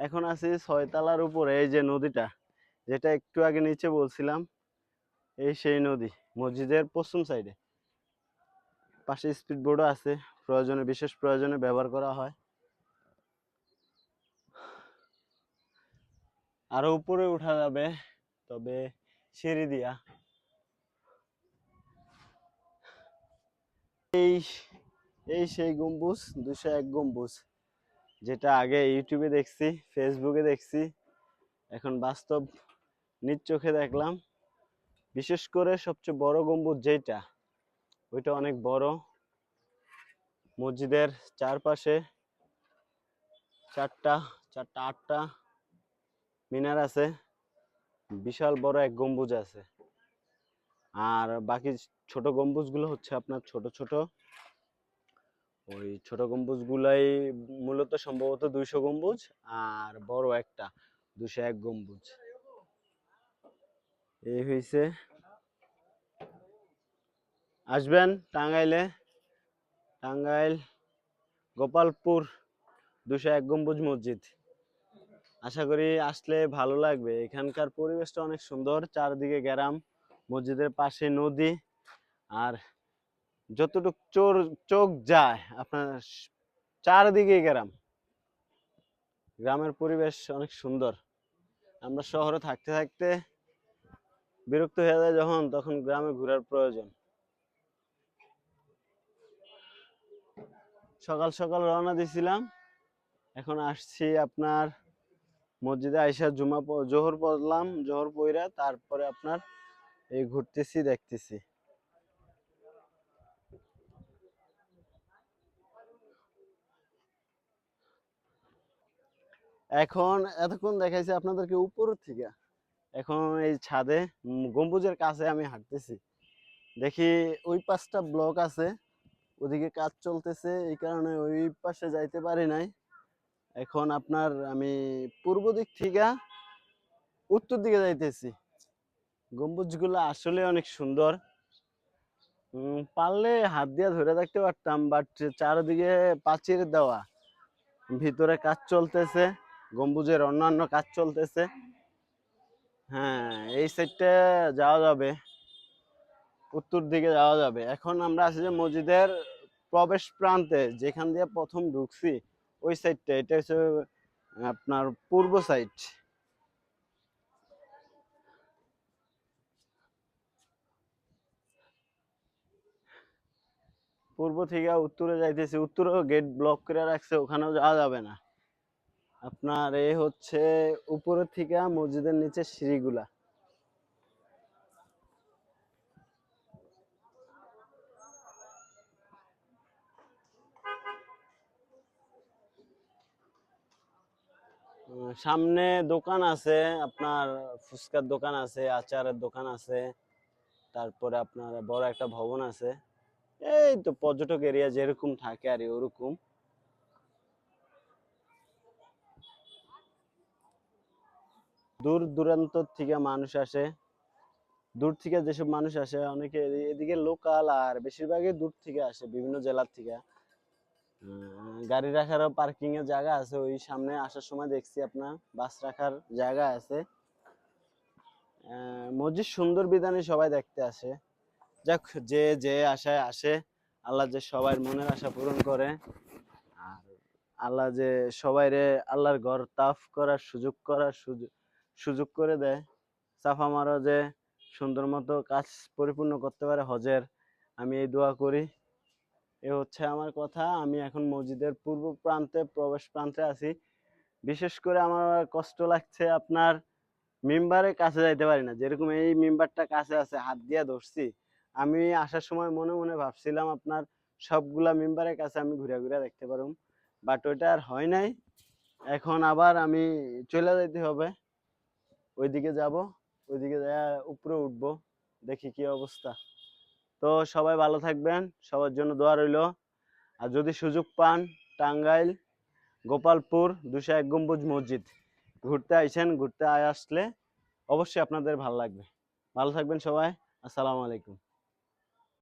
এখন আছি ছয়তলার উপরে, এই যে নদীটা, যেটা একটু আগে নিচে বলছিলাম, এই সেই নদী, মসজিদের পশ্চিম সাইডে। পাশে স্পিড বোর্ডও আছে, প্রয়োজনে, বিশেষ প্রয়োজনে ব্যবহার করা হয়। আরও উপরে উঠা যাবে, তবে সিঁড়ি দিয়া। এই এই সেই গম্বুজ, দুশো এক গম্বুজ। যেটা আগে ইউটিউবে দেখছি ফেসবুকে দেখছি, এখন বাস্তব নিজ চোখে দেখলাম। বিশেষ করে সবচেয়ে বড় গম্বুজ যেটা ওইটা অনেক বড়। মসজিদের চারপাশে চারটা চারটা, আটটা মিনার আছে। বিশাল বড় এক গম্বুজ আছে। আর বাকি ছোট গম্বুজগুলো হচ্ছে আপনার ছোট ছোট। ওই ছোট গম্বুজগুলাই মূলত সম্ভবত দুইশো গম্বুজ আর বড় একটা দুশো এক গম্বুজ। এই হয়েছে আসবেন টাঙ্গাইলে। টাঙ্গাইল, গোপালপুর দুশো এক গম্বুজ মসজিদ। আশা করি আসলে ভালো লাগবে। এখানকার পরিবেশটা অনেক সুন্দর, চারদিকে গ্রাম, মসজিদের পাশে নদী আর যতটুক চোর, চোখ যায়, আপনার চারদিকে গ্রাম। গ্রামের পরিবেশ অনেক সুন্দর। আমরা শহরে থাকতে থাকতে বিরক্ত হয়ে যায় যখন, তখন গ্রামে ঘোরার প্রয়োজন। সকাল সকাল রওনা দিছিলাম এখন আসছি আপনার মসজিদে আইসা জুমা জোহর পড়লাম, জোহর পইরা তারপরে আপনার এই ঘুরতেছি, দেখতেছি। এখন এতক্ষণ দেখাইছি আপনাদেরকে উপর থেকে। এখন এই ছাদে গম্বুজের কাছে আমি হাঁটতেছি। দেখি ওই পাশটা ব্লক আছে, ওদিকে কাজ চলতেছে, এই কারণে ওই পাশে যাইতে পারি নাই। এখন আপনার আমি পূর্ব দিক থেকে উত্তর দিকে যাইতেছি। গম্বুজগুলো আসলে অনেক সুন্দর। পারলে হাত দিয়ে ধরে রাখতে পারতাম, বাট চারদিকে প্রাচীর দেওয়া। ভিতরে কাজ চলতেছে। গম্বুজের অন্যান্য কাজ চলতেছে। হ্যাঁ এই সাইডটা যাওয়া যাবে। উত্তর দিকে যাওয়া যাবে। এখন আমরা আছি যে মসজিদের প্রবেশ প্রান্তে, যেখান দিয়ে প্রথম ঢুকছি, ওই সাইডটা এটা হচ্ছে আপনার পূর্ব সাইড পূর্ব থেকে উত্তরে যাইতেছি। উত্তরেও গেট ব্লক করে রাখছে, ওখানেও যাওয়া যাবে না। আপনার এ হচ্ছে উপরে থেকে মসজিদের নিচে সিঁড়িগুলা। সামনে দোকান আছে, আপনার ফুচকার দোকান আছে, আচারের দোকান আছে, তারপরে আপনার বড় একটা ভবন আছে। এই তো পর্যটক এরিয়া যেরকম থাকে আর ওরকম। দূর দূরান্ত থেকে মানুষ আসে। দূর থেকে যেসব মানুষ আসে, অনেকে এদিকে লোকাল আর বেশিরভাগই দূর থেকে আসে, বিভিন্ন জেলার থেকে। গাড়ি রাখারও পার্কিং এর জায়গা আছে, ওই সামনে আসার সময় দেখছি আপনার বাস রাখার জায়গা আছে। মসজিদ সুন্দর বিধানে সবাই দেখতে আসে। যাক, যে যে আশায় আসে, আল্লাহ যে সবার মনের আশা পূরণ করে। আর আল্লাহ যে সবাইরে আল্লাহর ঘর তাফ করার সুযোগ করার সুযোগ সুযোগ করে দেয়। সাফা মারো যে সুন্দর মতো কাজ পরিপূর্ণ করতে পারে হজের। আমি এই দোয়া করি। এ হচ্ছে আমার কথা। আমি এখন মসজিদের পূর্ব প্রান্তে, প্রবেশ প্রান্তে আছি। বিশেষ করে আমার কষ্ট লাগছে আপনার মেম্বারের কাছে যাইতে পারি না। যেরকম এই মেম্বারটা কাছে আছে, হাত দিয়ে ধরছি। আমি আসার সময় মনে মনে ভাবছিলাম আপনার সবগুলা মেম্বারের কাছে আমি ঘুরে ঘুরে দেখতে পারুম। বাট ওইটা আর হয় নাই। এখন আবার আমি চলে যাইতে হবে। ওইদিকে যাব, ওইদিকে উপরে উঠবো, দেখি কি অবস্থা। তো সবাই ভালো থাকবেন, সবার জন্য দোয়া রইল। আর যদি সুযোগ পান, টাঙ্গাইল, গোপালপুর, দুশো এক গম্বুজ মসজিদ, ঘুরতে আইছেন ঘুরতে আয় আসলে অবশ্যই আপনাদের ভালো লাগবে। ভালো থাকবেন সবাই, আসসালামু আলাইকুম।